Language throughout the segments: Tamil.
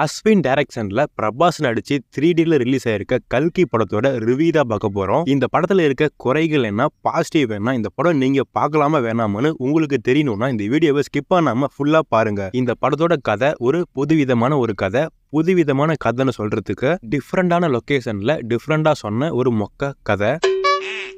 அஸ்வின் டைரக்ஷன்ல பிரபாஸ் நடிச்சு த்ரீ டில ரிலீஸ் ஆயிருக்க கல்கி படத்தோட ரிவ்யூ தான் பார்க்க போறோம். இந்த படத்துல இருக்க குறைகள் என்ன பாசிட்டிவ் என்ன இந்த படம் நீங்க பார்க்கலாமா வேணாமான்னு உங்களுக்கு தெரியணும்னா இந்த வீடியோவை ஸ்கிப் பண்ணாம ஃபுல்லா பாருங்க. இந்த படத்தோட கதை ஒரு புதுவிதமான ஒரு கதை புதுவிதமான கதைன்னு சொல்றதுக்கு டிஃப்ரெண்டான லொக்கேஷன்ல டிஃப்ரெண்டா சொன்ன ஒரு மொக்க கதை.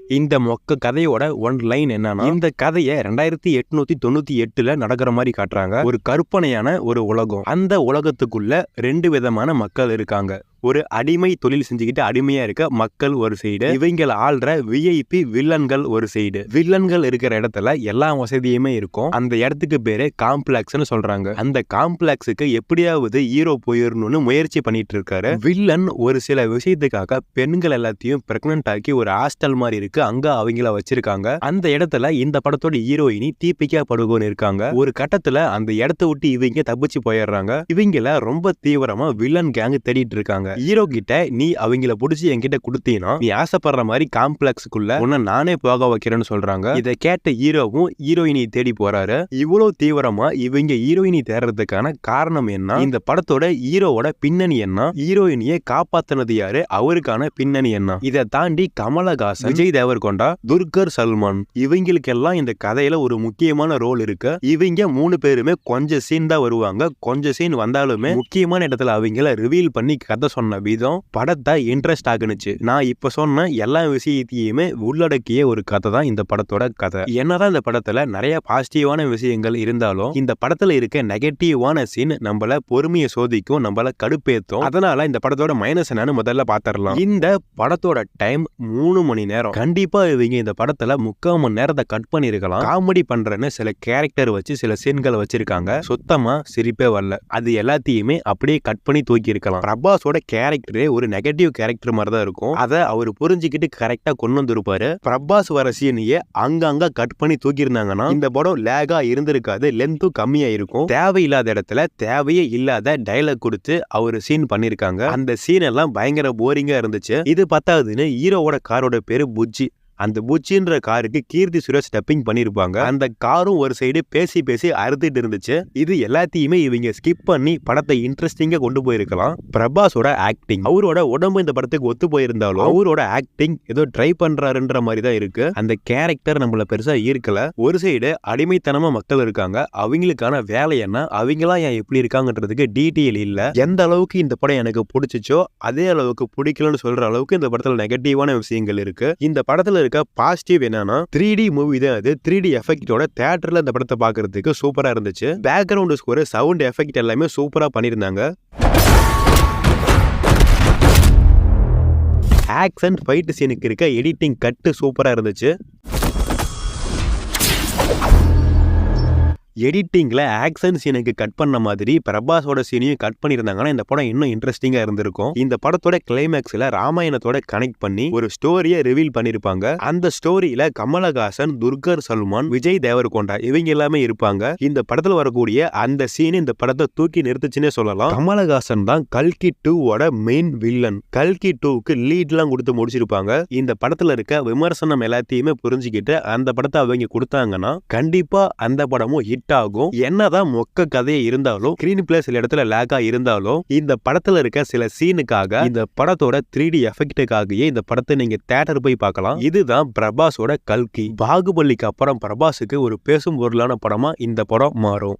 இந்த மொக்க கதையோட ஒன் லைன் என்னன்னா இந்த கதையை ரெண்டாயிரத்தி எட்நூத்தி தொண்ணூத்தி எட்டுல நடக்கிற மாதிரி காட்டுறாங்க. ஒரு கற்பனையான ஒரு உலகம். அந்த உலகத்துக்குள்ள ரெண்டு விதமான மக்கள் இருக்காங்க. ஒரு அடிமை தொழில் செஞ்சுக்கிட்டு அடிமையா இருக்க மக்கள் ஒரு சைடு இவங்கள ஆள்ற விஐபி வில்லன்கள் ஒரு சைடு வில்லன்கள் இருக்கிற இடத்துல எல்லா வசதியுமே இருக்கும். அந்த இடத்துக்கு பேரு காம்ப்ளெக்ஸ்னு சொல்றாங்க. அந்த காம்ப்ளெக்ஸுக்கு எப்படியாவது ஹீரோ போயிடணும்னு முயற்சி பண்ணிட்டு இருக்காரு. வில்லன் ஒரு சில விஷயத்துக்காக பெண்கள் எல்லாத்தையும் பிரெக்னன்ட் ஆக்கி ஒரு ஹாஸ்டல் மாதிரி இருக்கு. அங்க அவங்கள வச்சிருக்காங்க. அந்த இடத்துல இந்த படத்தோட ஹீரோயினி தீபிகா படுகோன்னு இருக்காங்க. ஒரு கட்டத்துல அந்த இடத்த விட்டு இவங்க தப்பிச்சு போயிடுறாங்க. இவங்கள ரொம்ப தீவிரமா வில்லன் கேங் தேடிட்டு இருக்காங்க. ஹீரோ கிட்ட நீ அவங்கள புடிச்சு என்கிட்ட கொடுத்தீங்கன்னா நீ ஆசைப்படுற மாதிரி காம்ப்ளெக்ஸுக்குள்ள உன்னை நானே போக வைக்கிறேன்னு சொல்றாங்க. இதை கேட்ட ஹீரோவும் ஹீரோயினி தேடி போறாரு. இவ்வளவு தீவிரமா இவங்க ஹீரோயினி தேடுறதுக்கான காரணம் என்ன? இந்த படத்தோட ஹீரோவோட பின்னணி என்ன? ஹீரோயினியை காப்பாத்தினது யாரு? அவருக்கான பின்னணி என்ன? இதை தாண்டி கமலஹாசன் விஜய் தேவர்கொண்டா துர்கர் சல்மான். இவங்களுக்கெல்லாம் இந்த கதையில ஒரு முக்கியமான ரோல் இருக்கு. இவங்க மூணு பேருமே கொஞ்சம் சீன் தான் வருவாங்க. கொஞ்சம் சீன் வந்தாலுமே முக்கியமான இடத்துல அவங்கள ரிவீல் பண்ணி கதை சொன்ன விதம் படத்தை இன்ட்ரெஸ்ட் ஆகுனுச்சு. நான் இப்ப சொன்ன எல்லா விஷயத்தையுமே உள்ளடக்கிய ஒரு கதை தான் இந்த படத்தோட கதை. என்னதான் இந்த படத்துல நிறைய பாசிட்டிவான விஷயங்கள் இருந்தாலும் இந்த படத்துல இருக்க நெகட்டிவான சீன் நம்மள பொறுமையை சோதிக்கும் நம்மள கடுப்பேத்தும். அதனால இந்த படத்தோட மைனஸ் என்னன்னு முதல்ல பாத்திரலாம். இந்த படத்தோட டைம் மூணு மணி நேரம். கண்டிப்பா இவங்க இந்த படத்துல முக்கால் மணி நேரத்தை கட் பண்ணிருக்கலாம். காமெடி பண்றேன்னு சில கேரக்டர் வச்சு சில சீன்களை வச்சிருக்காங்க. சுத்தமா சிரிப்பே வரல. அது எல்லாத்தையுமே அப்படியே கட் பண்ணி தூக்கி இருக்கலாம் பிரபாஸோட கேரக்டரே ஒரு நெகட்டிவ் கேரக்டர் மாதிரி தான் இருக்கும். அதை அவர் புரிஞ்சுக்கிட்டு கரெக்டா கொண்டு வந்திருப்பாரு. பிரபாஸ் வர சீனையே அங்கங்க கட் பண்ணி தூக்கி இருந்தாங்கன்னா இந்த படம் லேகா இருந்திருக்காது. லென்த்தும் கம்மியா இருக்கும் தேவையில்லாத இடத்துல தேவையே இல்லாத டைலாக் கொடுத்து அவர் சீன் பண்ணிருக்காங்க. அந்த சீன் எல்லாம் பயங்கர போரிங்கா இருந்துச்சு. இது பத்தாவதுன்னு ஹீரோவோட காரோட பேரு புஜ்ஜி. அந்த புச்சின்ற காருக்கு கீர்த்தி சுரேஷ் டப்பிங் பண்ணியிருப்பாங்க அந்த காரும் ஒரு சைடு பேசி பேசி அறுத்துட்டு இருந்துச்சு. இது எல்லாத்தையுமே இவங்க ஸ்கிப் பண்ணி படத்தை இன்ட்ரெஸ்டிங்கா கொண்டு போயிருக்கலாம். பிரபாஸோட ஆக்டிங் அவரோட உடம்பு இந்த படத்துக்கு ஒத்து போயிருந்தாலும் அவரோட ஆக்டிங் ஏதோ ட்ரை பண்றாருன்ற மாதிரி தான் இருக்கு. அந்த கேரக்டர் நம்மள பெருசா ஈர்க்கல. ஒரு சைடு அடிமைத்தனமா மக்கள் இருக்காங்க. அவங்களுக்கான வேலை என்ன? அவங்களா ஏன் எப்படி இருக்காங்கன்றதுக்கு டீட்டெயில் இல்ல. எந்த அளவுக்கு இந்த படம் எனக்கு பிடிச்சிச்சோ அதே அளவுக்கு பிடிக்கலன்னு சொல்ற அளவுக்கு இந்த படத்துல நெகட்டிவான விஷயங்கள் இருக்கு. இந்த படத்துல இருக்க பாசிட்டிவ் என்னன்னா த்ரீ டி மூவி தான் அது. த்ரீ டி எஃபெக்டோட தேட்டர்ல இந்த படத்தை பாக்குறதுக்கு சூப்பரா இருந்துச்சு. பேக்ரவுண்ட் ஸ்கோர் சவுண்ட் எஃபெக்ட் எல்லாமே சூப்பரா பண்ணியிருந்தாங்க. ஆக்ஷன் ஃபைட் சீனுக்கு இருக்க எடிட்டிங் கட்டு சூப்பராக இருந்துச்சு. எடிட்டிங்கில் ஆக்ஷன் சீனுக்கு கட் பண்ண மாதிரி பிரபாஸோட சீனையும் கட் பண்ணியிருந்தாங்கன்னா இந்த படம் இன்னும் இன்ட்ரெஸ்டிங்காக இருந்திருக்கும். இந்த படத்தோட கிளைமேக்ஸில் ராமாயணத்தோட கனெக்ட் பண்ணி ஒரு ஸ்டோரியை ரிவீல் பண்ணியிருப்பாங்க அந்த ஸ்டோரியில் கமலஹாசன் துர்கர் சல்மான் விஜய் தேவர்கொண்டா இவங்க எல்லாமே இருப்பாங்க. இந்த படத்தில் வரக்கூடிய அந்த சீன் இந்த படத்தை தூக்கி நிறுத்துச்சுன்னே சொல்லலாம். கமலஹாசன் தான் கல்கி டூவோட மெயின் வில்லன் கல்கி டூவுக்கு லீட்லாம் கொடுத்து முடிச்சிருப்பாங்க. இந்த படத்தில் இருக்க விமர்சனம் எல்லாத்தையுமே புரிஞ்சுக்கிட்டு அந்த படத்தை அவங்க கொடுத்தாங்கன்னா கண்டிப்பாக அந்த படமும் ஹிட் ஆகும். என்னதான் மொக்க கதையே இருந்தாலும் ஸ்கிரீன் பிளே சில இடத்துல லேக்கா இருந்தாலும் இந்த படத்துல இருக்க சில சீனுக்காக இந்த படத்தோட த்ரீ டி எஃபெக்டுக்காகவே இந்த படத்தை நீங்க தேட்டர் போய் பார்க்கலாம். இதுதான் பிரபாஸோட கல்கி. பாகுபலிக்கு அப்புறம் பிரபாஸுக்கு ஒரு பேசும் பொருளான படமா இந்த படம் மாறும்.